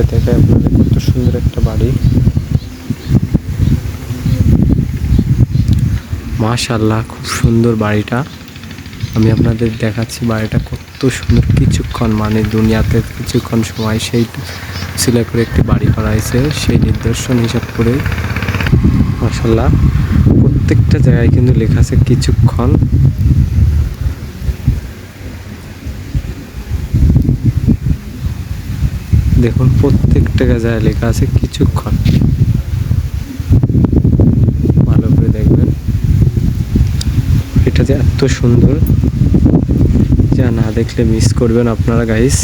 বাড়িটা দেখে আপনাদের কত সুন্দর একটা বাড়ি। মাশাল্লাহ খুব সুন্দর বাড়িটা। আমি আপনাদের দেখাচ্ছি বাড়িটা কত সুন্দর। কিছুক্ষণ মানে দুনিয়াতে কিছুক্ষণ সময় সেই সিলাই করে একটি বাড়ি করা হয়েছে। সেই নিদর্শন হিসাব করে মাশাল্লাহ প্রত্যেকটা জায়গায় কিন্তু লেখা আছে কিছুক্ষণ। দেখুন, প্রত্যেকটা জায়গায় লেখা আছে কিছুক্ষণ। ভালো করে দেখবেন। এটা যে এত সুন্দর, যা না দেখলে মিস করবেন আপনারা গাইস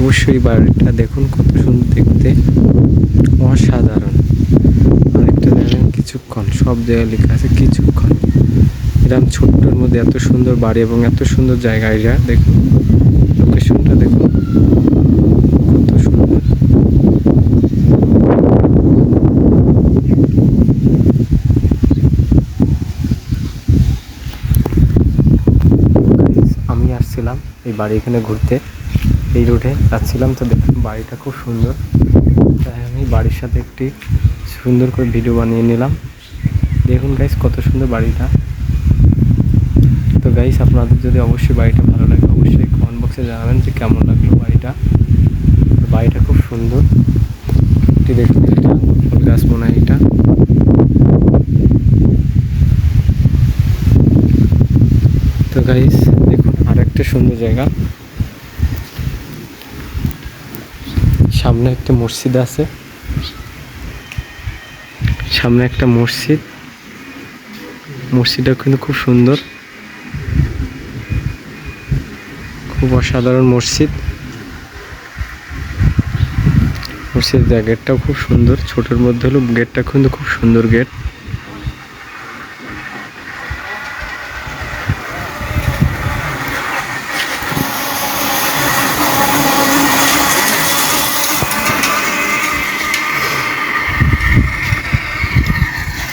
অবশ্যই বাড়িটা দেখুন, কত সুন্দর দেখতে। অসাধারণ। আরেকটা দেখেন, কিছুক্ষণ। সব জায়গায় লেখা আছে কিছুক্ষণ। এরকম ছোট্টর মধ্যে এত সুন্দর বাড়ি এবং এত সুন্দর জায়গা এটা দেখুন। লোকেশনটা দেখুন কত সুন্দর আসছিলাম এই বাড়ি এখানে ঘুরতে। এই রুটে যাচ্ছিলাম, তো দেখলাম বাড়িটা খুব সুন্দর। তাই আমি বাড়ির সাথে একটি সুন্দর করে ভিডিও বানিয়ে নিলাম। দেখুন গাইস কত সুন্দর বাড়িটা। তো গাইস আপনাদের যদি অবশ্যই বাড়িটা ভালো লাগে, অবশ্যই কমেন্ট বক্সে জানাবেন যে কেমন লাগল বাড়িটা। বাড়িটা খুব সুন্দর। একটি দেখুন গাছ মনে হয় এটা তো গাইস আরেকটা সুন্দর জায়গা। সামনে একটা মসজিদ আছে। সামনে একটা মসজিদ। মসজিদটা কিন্তু খুব সুন্দর। খুব অসাধারণ মসজিদ। মসজিদের গেটটাও খুব সুন্দর। ছোটোর মধ্যে হলো গেটটা কিন্তু খুব সুন্দর গেট।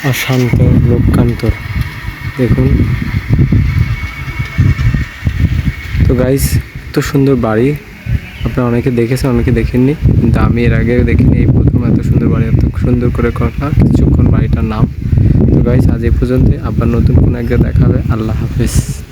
অশান্ত লোকান্তর দেখুন। তো গাইস এত সুন্দর বাড়ি। আপনারা অনেকে দেখেছেন, অনেকে দেখেননি। কিন্তু আমি এর আগে দেখিনি। এই প্রথম এত সুন্দর বাড়ি, এত সুন্দর করে কথা, কিছুক্ষণ বাড়িটার নাম। তো গাইস আজ এই পর্যন্ত আবার নতুন কোনো এক দেখাবে। দেখা হবে আল্লাহ হাফেজ।